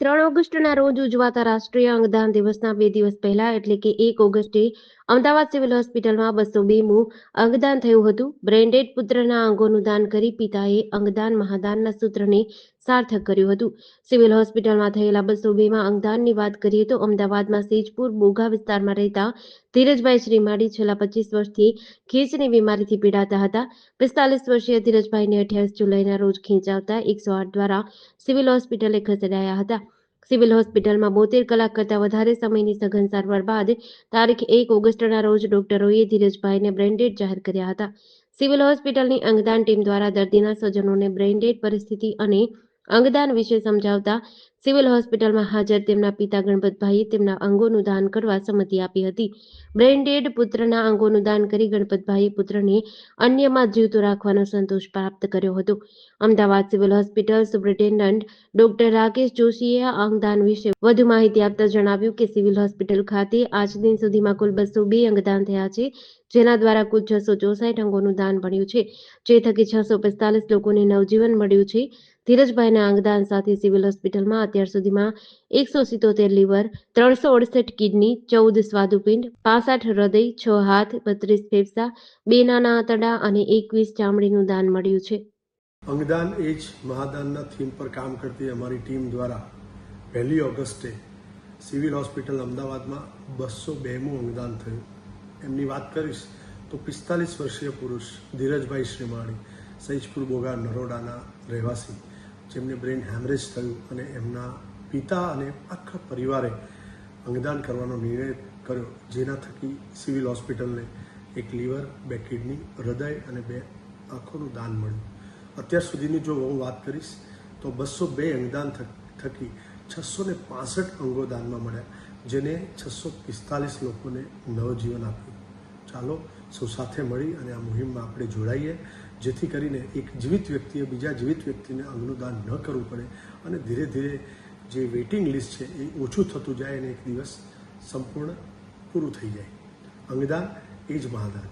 ત્રણ ઓગસ્ટના રોજ ઉજવાતા રાષ્ટ્રીય અંગદાન દિવસના બે દિવસ પહેલા, એટલે કે એક ઓગસ્ટે, અમદાવાદ સિવિલ હોસ્પિટલમાં બસો બેમું અંગદાન થયું હતું. બ્રેન્ડેડ પુત્રના અંગોનું દાન કરી પિતાએ અંગદાન મહાદાનના સૂત્રને સાર્થક કર્યું હતું. સિવિલ હોસ્પિટલમાં થયેલા બસો બેમાં અંગદાનની વાત કરીએ તો અમદાવાદમાં સેજપુર, બોગા વિસ્તારમાં રહેતા ધીરજભાઈ શ્રીમાળી છેલ્લા પચીસ વર્ષથી ખેંચની બીમારીથી પીડાતા હતા. પિસ્તાલીસ વર્ષીય ધીરજભાઈને અઠ્યાવીસ જુલાઈના રોજ ખેંચાવતા એકસો આઠ દ્વારા સિવિલ હોસ્પિટલે ખસેડાયા હતા. સિવિલ હોસ્પિટલમાં બોતેર કલાક કરતાં વધારે સમયની સઘન સારવાર બાદ તારીખ એક ઓગસ્ટના રોજ ડોક્ટરોએ ધીરજભાઈને બ્રેન્ડેડ જાહેર કર્યા હતા. સિવિલ હોસ્પિટલની અંગદાન ટીમ દ્વારા દર્દીના સ્વજનોને બ્રેન્ડેડ પરિસ્થિતિ અને અંગદાન વિશે સમજાવતા સિવિલ હોસ્પિટલમાં હાજર તેમના પિતા ગણપતભાઈએ તેમના અંગોનું દાન કરવા સંમતિ આપી હતી. બ્રેન્ડેડ પુત્રના અંગોનું દાન કરી ગણપતભાઈએ પુત્રને અન્યમાં જીવતો રાખવાનો સંતોષ પ્રાપ્ત કર્યો હતો. Ahmedabad civil hospital superintendent doctor Rakesh જોશીએ અંગદાન વિશે વધુ માહિતી આપતા જણાવ્યું કે સિવિલ હોસ્પિટલ ખાતે આજ દિન સુધીમાં કુલ બસો બે અંગદાન થયા છે, જેના દ્વારા કુલ છસો ચોસઠ અંગોનું દાન મળ્યું છે, જે થકી છસો પિસ્તાલીસ લોકોને નવજીવન મળ્યું છે. ધીરજભાઈના અંગદાન સાથે સિવિલ હોસ્પિટલમાં અત્યાર સુધીમાં એકસો સિત્તોતેર લીવર, ત્રણસો અડસઠ કિડની, ચૌદ સ્વાદુપિંડ, પાસઠ હૃદય, છ હાથ, બત્રીસ ફેફસા, બે નાના આંતરડા અને એકવીસ ચામડીનું દાન મળ્યું છે. અંગદાન એ જ મહાદાનના થીમ પર કામ કરતી અમારી ટીમ દ્વારા પહેલી ઓગસ્ટે સિવિલ હોસ્પિટલ અમદાવાદમાં બસો બેમું અંગદાન થયું. એમની વાત કરીશ તો પિસ્તાલીસ વર્ષીય પુરુષ ધીરજભાઈ શ્રીમાણી સૈજપુર બોગા નરોડાના રહેવાસી. જેમને બ્રેન હેમરેજ થયું અને એમના પિતા અને આખા પરિવારે અંગદાન કરવાનો નિર્ણય કર્યો, જેના થકી સિવિલ હોસ્પિટલને એક લીવર, બે કિડની, હૃદય અને બે આંખોનું દાન મળ્યું. અત્યાર સુધીની જો હું વાત કરીશ, તો બસો બે અંગદાન થકી છસો ને પાસઠ અંગો દાનમાં મળ્યા, જેને છસો પિસ્તાલીસ લોકોને નવજીવન આપ્યું. ચાલો સૌ સાથે મળી અને આ મુહિમમાં આપણે જોડાઈએ, જેથી કરીને એક જીવિત વ્યક્તિએ બીજા જીવિત વ્યક્તિને અંગનું દાન ન કરવું પડે અને ધીરે ધીરે જે વેઇટિંગ લિસ્ટ છે એ ઓછું થતું જાય અને એક દિવસ સંપૂર્ણ પૂરું થઈ જાય. અંગદાન એ જ મહાદાન.